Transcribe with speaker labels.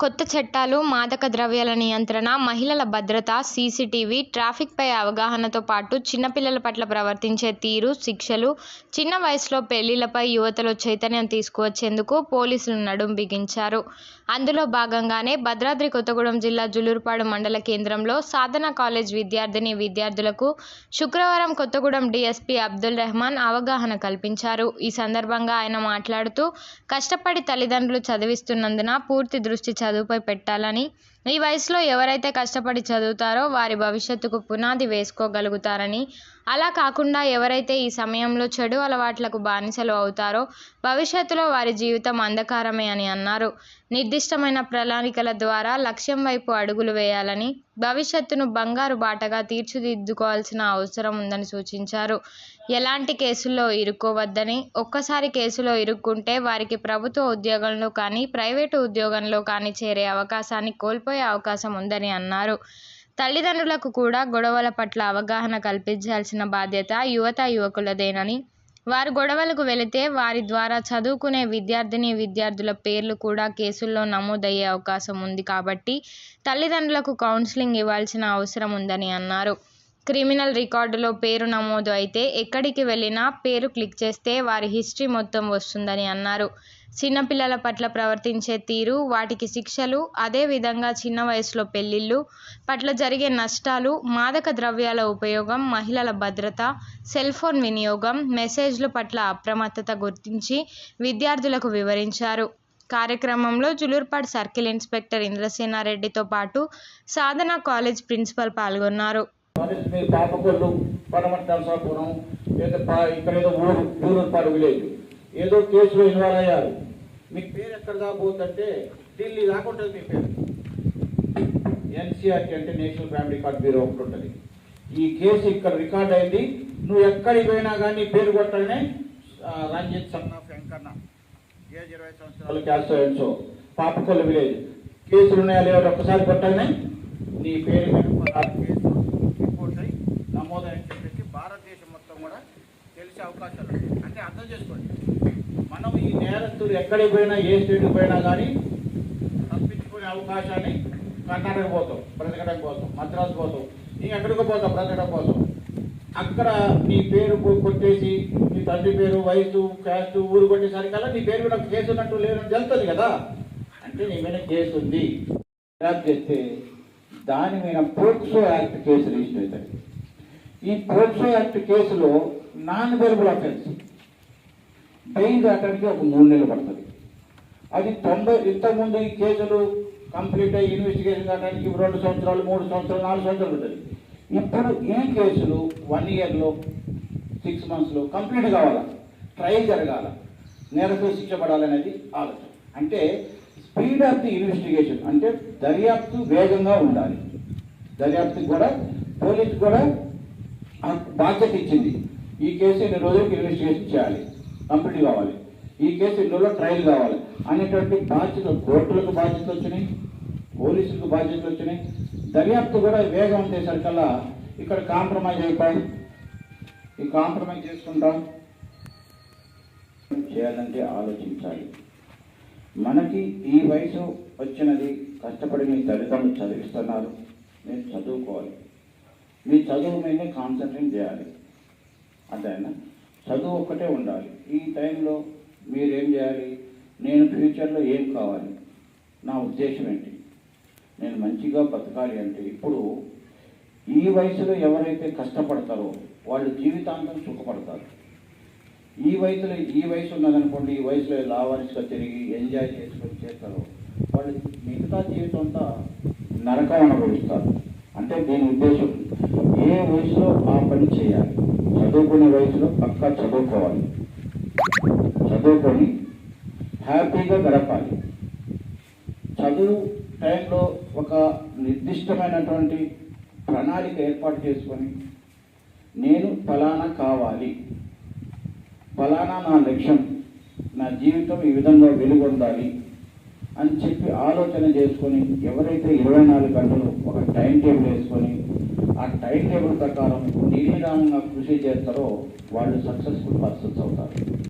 Speaker 1: కొత్త చట్టాలు మాదక ద్రవ్యాల నియంత్రణ మహిళల భద్రత సీసీటీవీ ట్రాఫిక్పై అవగాహనతో పాటు చిన్నపిల్లల పట్ల ప్రవర్తించే తీరు శిక్షలు చిన్న వయసులో పెళ్ళిళ్ళపై యువతలో చైతన్యం తీసుకువచ్చేందుకు పోలీసులు నడుం బిగించారు. అందులో భాగంగానే భద్రాద్రి కొత్తగూడెం జిల్లా జులూరుపాడు మండల కేంద్రంలో సాధన కాలేజ్ విద్యార్థినీ విద్యార్థులకు శుక్రవారం కొత్తగూడెం డీఎస్పీ అబ్దుల్ రెహమాన్ అవగాహన కల్పించారు. ఈ సందర్భంగా ఆయన మాట్లాడుతూ కష్టపడి తల్లిదండ్రులు చదివిస్తున్నందున పూర్తి దృష్టి చదువుపై పెట్టాలని ఈ వయసులో ఎవరైతే కష్టపడి చదువుతారో వారి భవిష్యత్తుకు పునాది వేసుకోగలుగుతారని. అలా కాకుండా ఎవరైతే ఈ సమయంలో చెడు అలవాట్లకు బానిసలు అవుతారో భవిష్యత్తులో వారి జీవితం అంధకారమే అని అన్నారు. నిర్దిష్టమైన ప్రణాళికల ద్వారా లక్ష్యం వైపు అడుగులు వేయాలని భవిష్యత్తును బంగారు బాటగా తీర్చిదిద్దుకోవాల్సిన అవసరం ఉందని సూచించారు. ఎలాంటి కేసుల్లో ఇరుక్కోవద్దని ఒక్కసారి కేసులో ఇరుక్కుంటే వారికి ప్రభుత్వ ఉద్యోగంలో కానీ ప్రైవేటు ఉద్యోగంలో కానీ చేరే అవకాశాన్ని కోల్పోయే అవకాశం ఉందని అన్నారు. తల్లిదండ్రులకు కూడా గొడవల పట్ల అవగాహన కల్పించాల్సిన బాధ్యత యువత యువకులదేనని. వారు గొడవలకు వెళితే వారి ద్వారా చదువుకునే విద్యార్థిని విద్యార్థుల పేర్లు కూడా కేసుల్లో నమోదయ్యే అవకాశం ఉంది కాబట్టి తల్లిదండ్రులకు కౌన్సిలింగ్ ఇవ్వాల్సిన అవసరం ఉందని అన్నారు. క్రిమినల్ రికార్డులో పేరు నమోదు అయితే ఎక్కడికి వెళ్ళినా పేరు క్లిక్ చేస్తే వారి హిస్టరీ మొత్తం వస్తుందని అన్నారు. చిన్నపిల్లల పట్ల ప్రవర్తించే తీరు వాటికి శిక్షలు అదేవిధంగా చిన్న వయసులో పెళ్ళిళ్ళు పట్ల జరిగే నష్టాలు మాదక ద్రవ్యాల ఉపయోగం మహిళల భద్రత సెల్ ఫోన్ వినియోగం మెసేజ్ల పట్ల అప్రమత్తత గుర్తించి విద్యార్థులకు వివరించారు. కార్యక్రమంలో జులూర్పాడ్ సర్కిల్ ఇన్స్పెక్టర్ ఇంద్రసేనారెడ్డితో పాటు సాధన కాలేజ్ ప్రిన్సిపల్ పాల్గొన్నారు.
Speaker 2: కాలేజ్ మీ పాపకొల్లు పడమటి నరసాపురం లేదా పా- ఇక్కడ ఏదో ఊరు ఊరూరుపాడు విలేజ్. ఏదో కేసులో ఇన్వాల్వ్ అయ్యారు. మీ పేరు ఎక్కడ దాకపోతుంటే ఢిల్లీ దాకా ఉంటుంది మీ పేరు. ఎన్సీఆర్టీ అంటే నేషనల్ ఫ్యామిలీ రికార్డ్ బ్యూరో ఒకటి ఉంటుంది. ఈ కేసు ఇక్కడ రికార్డ్ అయింది. నువ్వు ఎక్కడికి పోయినా కానీ పేరు కొట్టగానే రంజిత్ సన్నా వెంకన్న ఏజ్ ఇరవై సంవత్సరాలు క్యాస్ట్ సో పాపకొల్లు విలేజ్. కేసులు ఉన్నాయా లేవో ఒక్కసారి కొట్టగానే నీ పేరు మీద అవకాశాలు అంటే అర్థం చేసుకోండి. మనం ఈ నేరస్తులు ఎక్కడికి పోయినా ఏ స్టేట్కి పోయినా కానీ తప్పించుకునే అవకాశాన్ని కర్ణాటక పోతాం బ్రతకడం కోసం మద్రాసు పోతాం నీ ఎక్కడికి పోతాం బ్రతకడం కోసం. అక్కడ నీ పేరు కొట్టేసి నీ తండ్రి పేరు వయసు క్యాస్ట్ ఊరు కొట్టేసరికల్లా నీ పేరు కూడా కేసు ఉన్నట్టు లేదని తెలుస్తుంది కదా. అంటే నీ మీద కేసు ఉంది. చేస్తే దాని మీద పోక్సో యాక్ట్ కేసు రిజిస్టర్ అవుతుంది ఈ పోక్సో యాక్ట్ కేసులో నాన్ వెరబుల్ అఫెన్స్ బెయిల్ రావడానికి ఒక మూడు నెలలు పడుతుంది. అది తొంభై ఇంతకుముందు ఈ కేసులు కంప్లీట్ అయ్యి ఇన్వెస్టిగేషన్ కావడానికి రెండు సంవత్సరాలు మూడు సంవత్సరాలు నాలుగు సంవత్సరాలు ఉంటుంది ఇప్పుడు ఈ కేసులు వన్ ఇయర్లో సిక్స్ మంత్స్లో కంప్లీట్ కావాలా? ట్రయల్ జరగాల? నేరకు శిక్ష పడాలనేది ఆలోచన. అంటే స్పీడ్ ఆఫ్ ది ఇన్వెస్టిగేషన్ అంటే దర్యాప్తు వేగంగా ఉండాలి. దర్యాప్తుకి కూడా పోలీసు కూడా బాధ్యత ఇచ్చింది. ఈ కేసు ఎన్ని రోజులకు ఇన్వెస్టిగేషన్ చేయాలి? కంప్లీట్ కావాలి. ఈ కేసు ఎన్ని రోజుల ట్రయల్ కావాలి? అనేటువంటి బాధ్యత కోర్టులకు బాధ్యతలు వచ్చినాయి పోలీసులకు బాధ్యతలు వచ్చినాయి. దర్యాప్తు కూడా వేగం ఉండేసరికల్లా ఇక్కడ కాంప్రమైజ్ అయిపోయి. ఈ కాంప్రమైజ్ చేసుకుంటాం. చేయాలంటే ఆలోచించాలి. మనకి ఈ వయసు వచ్చినది కష్టపడి మీ తల్లిదండ్రులు చదివిస్తున్నారు. మీరు చదువుకోవాలి. మీ చదువు మీదే కాన్సన్ట్రేట్ చేయాలి. అర్థమైనా చదువు ఒక్కటే ఉండాలి. ఈ టైంలో మీరేం చేయాలి? నేను ఫ్యూచర్లో ఏం కావాలి? నా ఉద్దేశం ఏంటి? నేను మంచిగా బతకాలి అంటే ఇప్పుడు ఈ వయసులో ఎవరైతే కష్టపడతారో వాళ్ళు జీవితాంతం సుఖపడతారు. ఈ వయసులో ఈ వయసు ఉన్నదనుకోండి ఈ వయసులో లావారిస్గా తిరిగి ఎంజాయ్ చేసుకొని చేస్తారో వాళ్ళు మిగతా జీవితం అంతా నరకం అనుభవిస్తారు. అంటే దీని ఉద్దేశం ఏ వయసులో ఆ పని చేయాలి? చదువుకునే వయసులో పక్కా చదువుకోవాలి. చదువుకొని హ్యాపీగా గడపాలి. చదువు టైంలో ఒక నిర్దిష్టమైనటువంటి ప్రణాళిక ఏర్పాటు చేసుకొని నేను ఫలానా కావాలి. ఫలానా నా లక్ష్యం నా జీవితం ఈ విధంగా వెలుగొందాలి అని చెప్పి ఆలోచన చేసుకొని ఎవరైతే ఇరవై నాలుగు గంటలు ఒక టైం టేబుల్ వేసుకొని ఆ టైం టేబుల్ ప్రకారం నిర్విరామంగా కృషి చేస్తారో వాళ్ళు సక్సెస్ఫుల్ పర్సన్స్ అవుతారు.